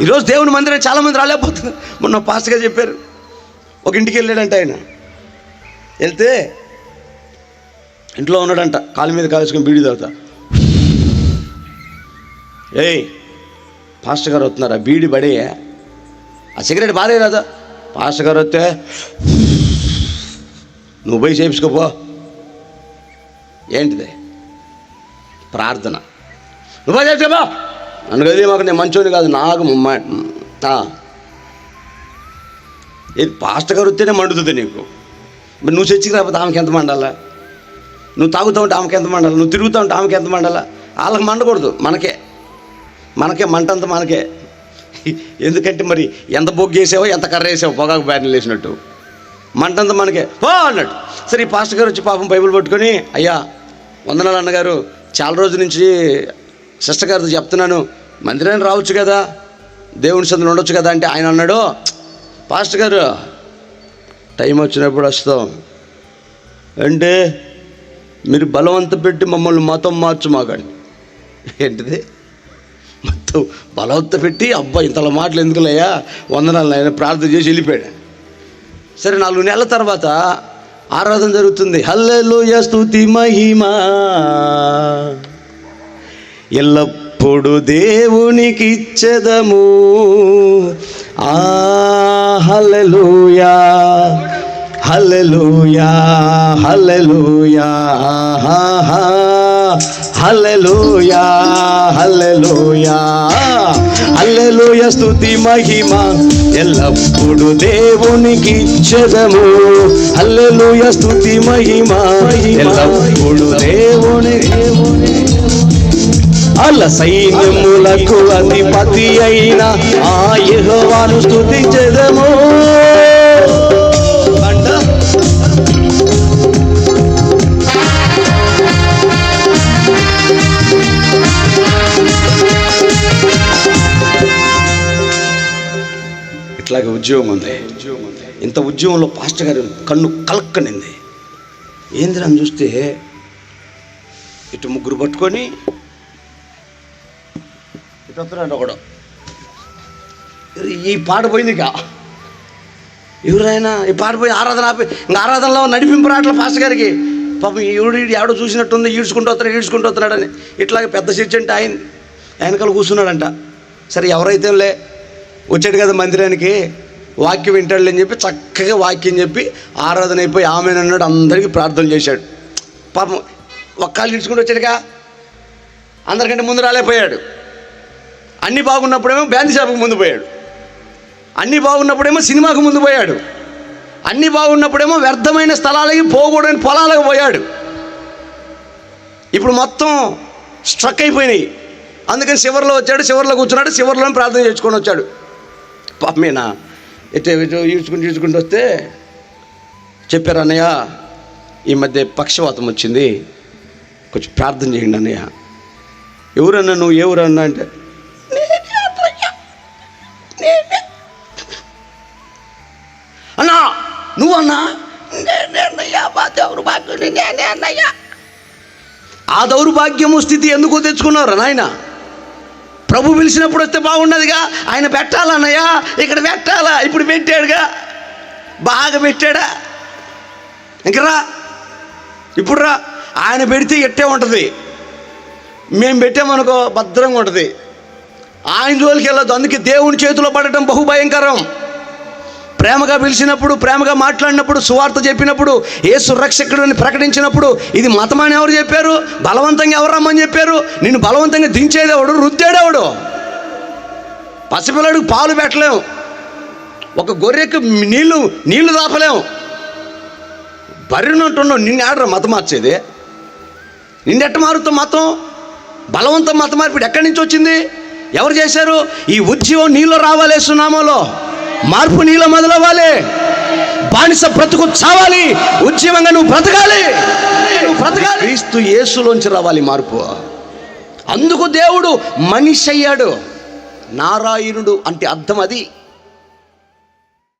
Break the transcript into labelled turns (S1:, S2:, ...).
S1: ఈరోజు దేవుని మందిరం చాలా మంది రాలేకపోతుంది. మొన్న పాస్గా చెప్పారు ఒక ఇంటికి వెళ్ళాడంట ఆయన. వెళ్తే ఇంట్లో ఉన్నాడంట కాలు మీద కాలుసుకొని బీడి తాగుతా. ఏయ్ పాస్టర్ గారు వస్తున్నారా? బీడి పడే. ఆ సిగరెట్ బాధే రాదా పాస్టర్ గారు వస్తే నువ్వు పోయి చేయించుకోపో. ఏంటిది? ప్రార్థన. నువ్వు పోయి చేపించుకోపో అందుకని మాకు నేను మంచోని కాదు నాకు ఏది ఇది పాస్టర్ గారు వస్తేనే మండుతుంది నీకు. మరి నువ్వు చర్చికి రాకపోతే ఆమెకి ఎంత మండాలా? నువ్వు తాగుతూ ఉంటే ఆమెకి ఎంత మండాలి? నువ్వు తిరుగుతూ ఉంటే ఆమెకి ఎంత మండాలా? వాళ్ళకి మండకూడదు మనకే. మనకే మంటంత మనకే. ఎందుకంటే మరి ఎంత బొగ్గు వేసావో ఎంత కర్ర వేసావో పొగాకు బ్యారెల్ వేసినట్టు. మంటంత మనకే. పో అన్నట్టు సరే ఈ పాస్టర్ గారు వచ్చి పాపం బైబిల్ పట్టుకొని అయ్యా వందనాలు అన్నగారు చాలా రోజుల నుంచి సిస్టర్ గారితో చెప్తున్నాను మందిరాన్ని రావచ్చు కదా దేవుని సందులో ఉండొచ్చు కదా అంటే ఆయన అన్నాడు పాస్టర్ గారు టైం వచ్చినప్పుడు వస్తాం. అంటే మీరు బలవంత పెట్టి మమ్మల్ని మతం మార్చుమాకండి ఏంటిది? మొత్తం బలవంత పెట్టి అబ్బా ఇంతలా మాటలు ఎందుకులయ్యా? వందనాలు ఆయన ప్రార్థన చేసి వెళ్ళిపోయాడు. సరే నాలుగు నెలల తర్వాత ఆరాధన జరుగుతుంది. హల్లెలు స్తుతి మహిమా. ఎల్లప్పుడు దేవునికి ఇచ్చెదము ఆ హల్లెలూయా హల్లెలూయా హల్లెలూయా ఆహా. హల్లెలూయా హల్లెలూయా హల్లెలూయ స్తుతి మహిమ. ఎల్లప్పుడు దేవునికి ఇచ్చదము హల్లెలూయ స్థుతి మహిమ. ఎల్లప్పుడు దేవుని దేవుని అల్ల సైన్యములకు అధిపతి అయిన ఆ యహోవాను స్తుతించెదము. అంట ఇట్లాగే ఉద్యోగం ఉంది. ఇంత ఉద్యోగంలో పాస్టర్ గారు కన్ను కలక్కనింది. ఏంది చూస్తే ఇటు ముగ్గురు పట్టుకొని ఇటు వస్తున్నాడు ఒకడు. ఈ పాట పోయింది ఇక. ఎవరైనా ఈ పాట పోయి ఆరాధన ఆపి ఇంకా ఆరాధనలో నడిపింపు రావట్లే పాస్టర్ గారికి. పాపం ఈడు ఎవడో చూసినట్టుంది ఈడ్చుకుంటూ వస్తున్నాడు ఈడ్చుకుంటూ వస్తున్నాడని. ఇట్లాగే పెద్ద చర్చ అంటే ఆయన వెనకాల కూర్చున్నాడంట. సరే ఎవరైతే లే వచ్చాడు కదా మందిరానికి వాక్యం వింటాడు అని చెప్పి చక్కగా వాక్యం చెప్పి ఆరాధన అయిపోయి ఆమె అన్నాడు అందరికీ ప్రార్థన చేశాడు. పాపం ఒక్కళ్ళు ఈడ్చుకుంటూ వచ్చాడుగా. అందరికంటే ముందు రాలేపోయాడు అన్నీ బాగున్నప్పుడేమో బ్యాంది షాప్కి ముందు పోయాడు. అన్నీ బాగున్నప్పుడేమో సినిమాకు ముందు పోయాడు. అన్నీ బాగున్నప్పుడేమో వ్యర్థమైన స్థలాలకి పోకూడని పొలాలకు పోయాడు. ఇప్పుడు మొత్తం స్ట్రక్ అయిపోయినాయి. అందుకని చివరిలో వచ్చాడు చివరిలో కూర్చున్నాడు చివరిలో ప్రార్థన చేసుకొని వచ్చాడు. పాపమేనా ఎటు ఎటు ఈడ్చుకుంటూ ఈడ్చుకుంటూ వస్తే చెప్పారు అన్నయ్య ఈ మధ్య పక్షవాతం వచ్చింది. కొంచెం ప్రార్థన చేయండి అన్నయ్య. ఎవరన్నా నువ్వు ఎవరన్నా అంటే నువ్వన్నా నేనే మా దౌర్భాగ్యుని నేనే అన్నయ్య. ఆ దౌర్భాగ్యము స్థితి ఎందుకో తెచ్చుకున్నారు నాయన? ప్రభు పిలిచినప్పుడు వస్తే బాగున్నదిగా ఆయన పెట్టాలన్నయ్యా ఇక్కడ పెట్టాలా? ఇప్పుడు పెట్టాడుగా? బాగా పెట్టాడా? ఇంకరా ఇప్పుడు రా. ఆయన పెడితే ఎట్టే ఉంటుంది? మేము పెట్టామనుకో భద్రంగా ఉంటుంది. ఆయన జోలికి వెళ్ళదు అందుకే దేవుని చేతిలో పడటం బహుభయంకరం. ప్రేమగా పిలిచినప్పుడు ప్రేమగా మాట్లాడినప్పుడు సువార్త చెప్పినప్పుడు ఏ సురక్షకుడిని ప్రకటించినప్పుడు ఇది మతమని ఎవరు చెప్పారు? బలవంతంగా ఎవరు రమ్మని చెప్పారు? నిన్ను బలవంతంగా దించేదేవాడు రుద్దేడేవాడు పసిపిల్లడికి పాలు పెట్టలేము ఒక గొర్రెకి నీళ్ళు నీళ్ళు దాపలేం. బర్రెనంటున్నావు నిన్ను ఆడరు మతం మార్చేది? నిన్నెట్ట మారుతా మతం? బలవంతం మత మార్పిడు ఎక్కడి నుంచి వచ్చింది? ఎవరు చేశారు? ఈ ఉద్యమం నీలో రావాలి నామలో. మార్పు నీలో మొదలవ్వాలి. బానిస బ్రతుకు చావాలి. ఉద్యమంగా నువ్వు బ్రతకాలి. నువ్వు బ్రతకాలి. క్రీస్తు యేసులోంచి రావాలి మార్పు. అందుకు దేవుడు మనిషి అయ్యాడు. నారాయణుడు అంటే అర్థం అది.